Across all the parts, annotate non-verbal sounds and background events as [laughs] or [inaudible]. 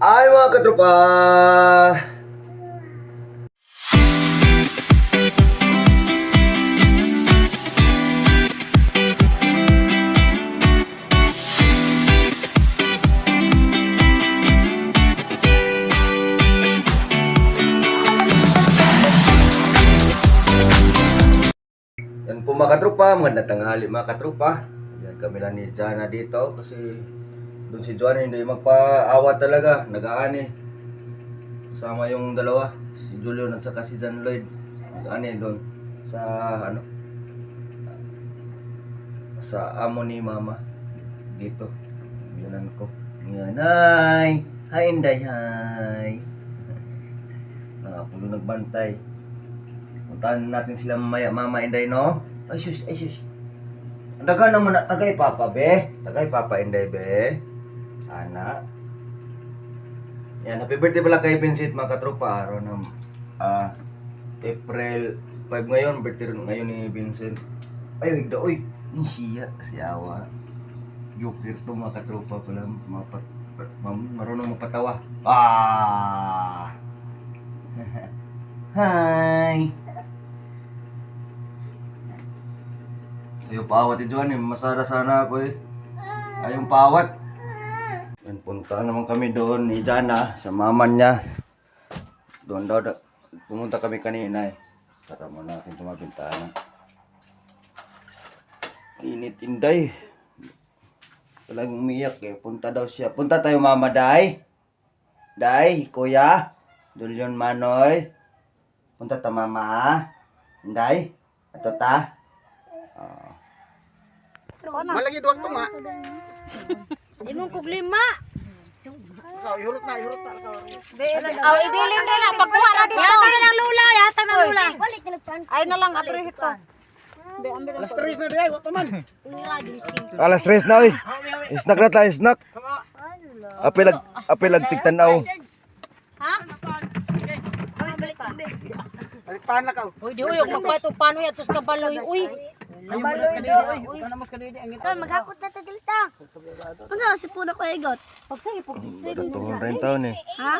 Ay mga katropa! Yan po mga katropa, magandang tanghali mga katropa. Yan kami lang ni Jana dito kasi doon si Juan hindi magpaawa talaga, nag-aani. Kasama yung dalawa, si Julio at saka si John Lloyd. Nag-aani doon sa ano sa amo ni mama dito. Yanan ko. Yan, hi! Hi, Inday, hi! [laughs] Nakapulo nagbantay. Puntahan natin sila mamaya, Mama Inday, no? Ay, sus, ay. Ang daga naman na tagay Papa, be. Tagay Papa Inday, be. Ana. Yan, happy birthday pala kay Vincent, mga katropa. Araw ng ah, April 5 ngayon, birthday rin ngayon ni Vincent. Ay, wigda, uy. Ni siya, si Awa. Joker to, mga katropa pala. Mapat, marunong mapatawa. Ah! [laughs] Hi! Ayaw paawat ni Johan eh. Masada sana ako eh. Ayaw paawat. Yan, punta naman kami doon ni Jana sa mama niya. Doon daw, da- pumunta kami kanina eh. Tara mo natin tumabintana. Init inday. Talagang umiyak eh. Punta daw siya. Punta tayo mama, Day. Day, kuya. Dulyon Manoy. Punta ta mama ha. Day. Ato ta. Ah. Malagi duwag to nga. [laughs] Ingon kog lima. Ikaw, ihurot na, ihurot na. Ikaw. Aw ibilin din na pagkuha ra dito. Yata na ng lula, yata na lula. Ay na lang, aprihit ko. Alas tres na di ay, wata man. Alas tres na oy. Snack na tayo, snack. Apilag, apilag tigtanaw. Baliktaan na ka. Uy, di uyog magpatog paano yatos ka baloy. Uy. Ikaw na mas kadidi. Ang ito. Maghakot na ta dilta. Ano si puno ko igot? Pagsagi pag Tuhon rin taon eh. Ha?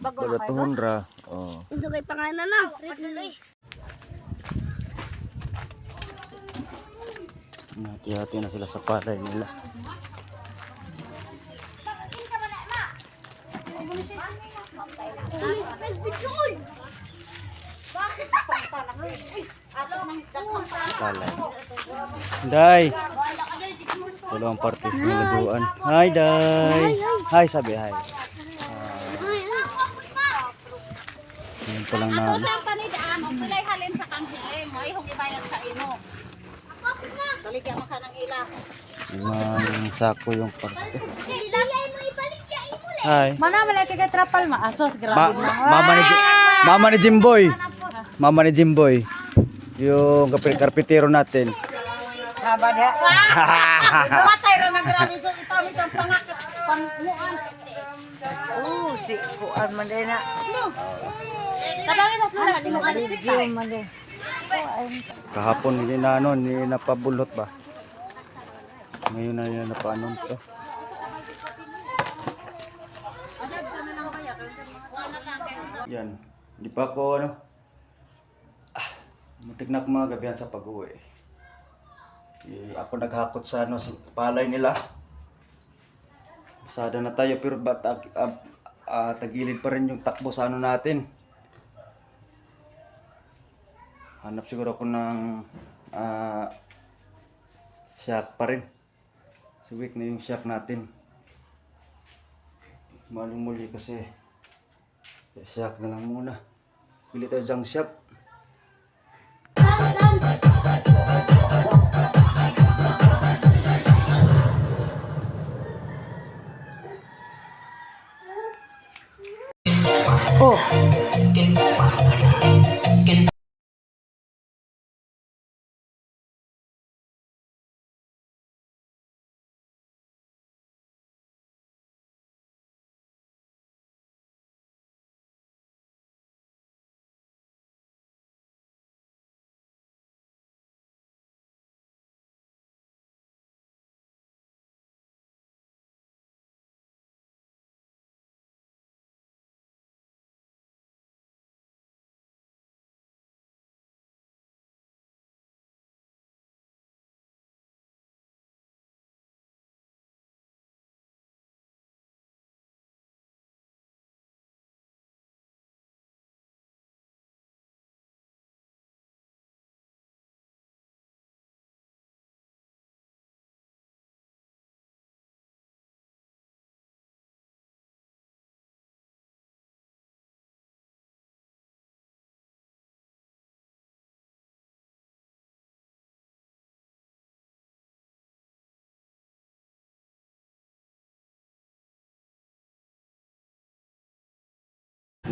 Kada tuhon ra. Oh. Ito kay pangalan na. Hati-hati na sila sa palay nila. Palay. Day. Dalawang parte ng laguan. Hi, Day. Hi, sabi hi. Ngayon pa lang na. Ang panidaan, o pilay halin sa kanhiling, mo ihong ibayan sa ino. Baligyan mo ka ng ila. Limang sako yung parte. Hi. Mana man kay trapal ma asos Ma mama ni Jim- Mama ni Jimboy. Mama ni Jimboy. Yung karpitero natin. Matay ra na grabe ko ito mi tong pangakit panguan. Oh, si kuan man din na. Sabangin na lula di mo ta. Kahapon hindi na ano, hindi napabulot ba? Ngayon na nila napaanon to. Yan. Hindi pa ako ano. Mutik na mga gabihan sa pag-uwi. Eh, ako naghakot sa ano, sa palay nila. Pasada na tayo pero ba't ag- ah, ah, tagilid pa rin yung takbo sa ano natin. Hanap siguro ako ng ah, shock pa rin. So weak na yung shock natin. Maling muli kasi shock na lang muna. Bili tayo junk shop. Oh.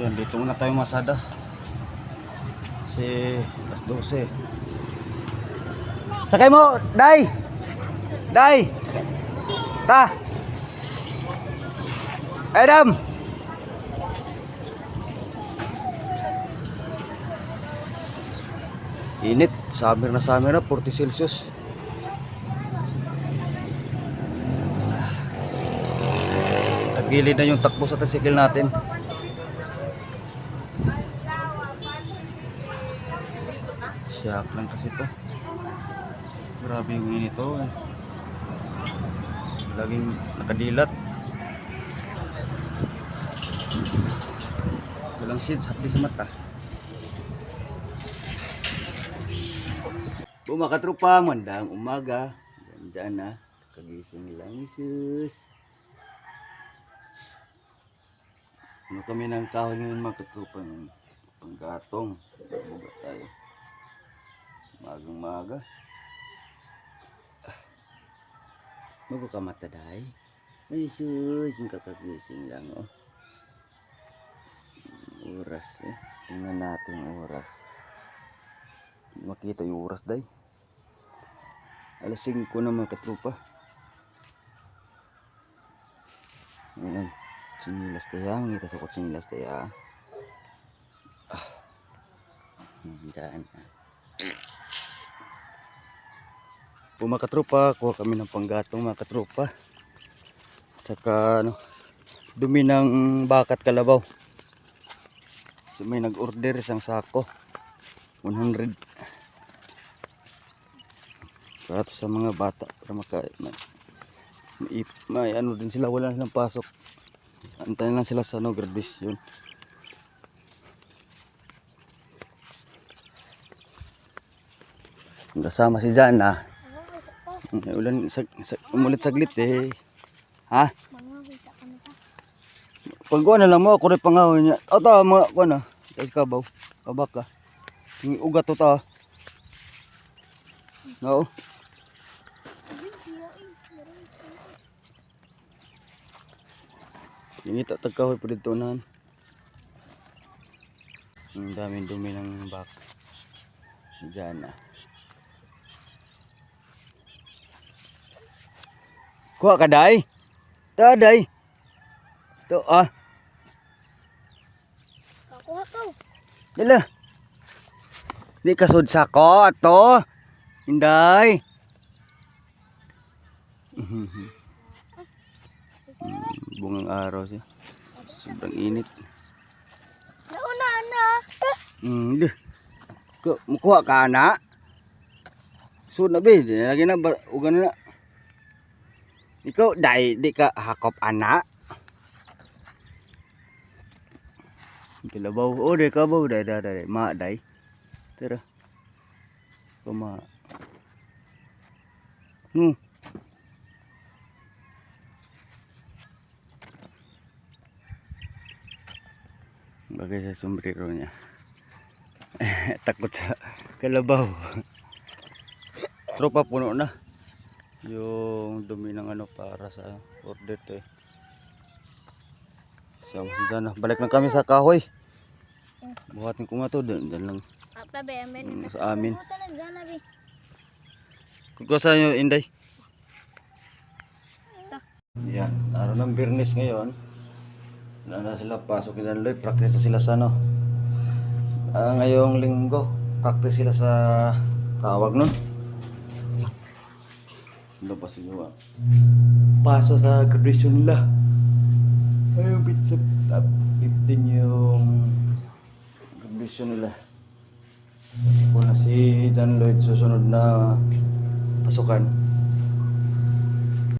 Yan, dito muna tayo masada. Kasi alas 12. Sakay mo, Day! Day! Ta! Adam! Init, summer na summer na, 40 Celsius. Tagilid na yung takbo sa tricycle natin. Siyak lang kasi to. Grabe yung init to. Eh. Laging nakadilat. Walang shades, hapdi sa mata. Bumakatrupa, mandang umaga. Diyan na, kagising lang sus. Ano kami ng kahoy ngayon mga katrupa ng panggatong. Buga tayo. Magang maga. Mago ka mata dahi. Ay sus, kakagising lang oh. Oras eh. Tingnan natin oras. Makita yung oras dahi. Alas 5 na mga katrupa. Ayan. Sinilas tayo. Ngita sa kot sinilas tayo. Ah. Diyan. Po mga katropa, kuha kami ng panggatong mga katropa. Saka ano, dumi ng bakat kalabaw. So may nag-order isang sako. 100. Para sa mga bata para maka may, may, may ano din sila wala silang pasok. Antayin lang sila sa no graduation. Kasama si Jana. May ulan sag, sag, umulit saglit eh. Ha? Pag na lang mo, ako rin pangawin niya. O ta, mga ko na. Guys, kabaw. Kabak ka. Yung ugat to ta. No? Yung ita tagkahoy po dito na. Ang daming dumi ng bak. Diyan na. Kuha ka, day? Ta, day? To, ah. Kakuha ko. Dala. Di kasud sa ko ato. Inday. Mm, Bungang araw siya. Sobrang init. Nauna na. Mm, di. Ko mukuha ka na. So na be, lagi na ugan na. Ikaw dai di ka hakop anak. Kilabaw. Oh, di ka ba? Dai, dai, dai. Ma, dai. Tara. Kuma. Hmm. Bagay sa sombrero niya. [laughs] Takot sa kalabaw. Tropa puno na. Yung dumi ng ano para sa order to eh. So, na. Balik na kami sa kahoy. Buhatin ko nga to. Dyan, dyan lang. Mm, Sa amin. Sa nagana bi. Kukusa nyo, Inday. Yan. Araw ng Birnis ngayon. Wala na sila pasok ni Danloy. Practice na sila sa ano. Ah, ngayong linggo. Practice sila sa tawag nun. Ano pa siguro? Paso sa graduation nila. Ayun, bit sa top 15 yung graduation nila. Kasi po na si John Lloyd susunod na pasukan.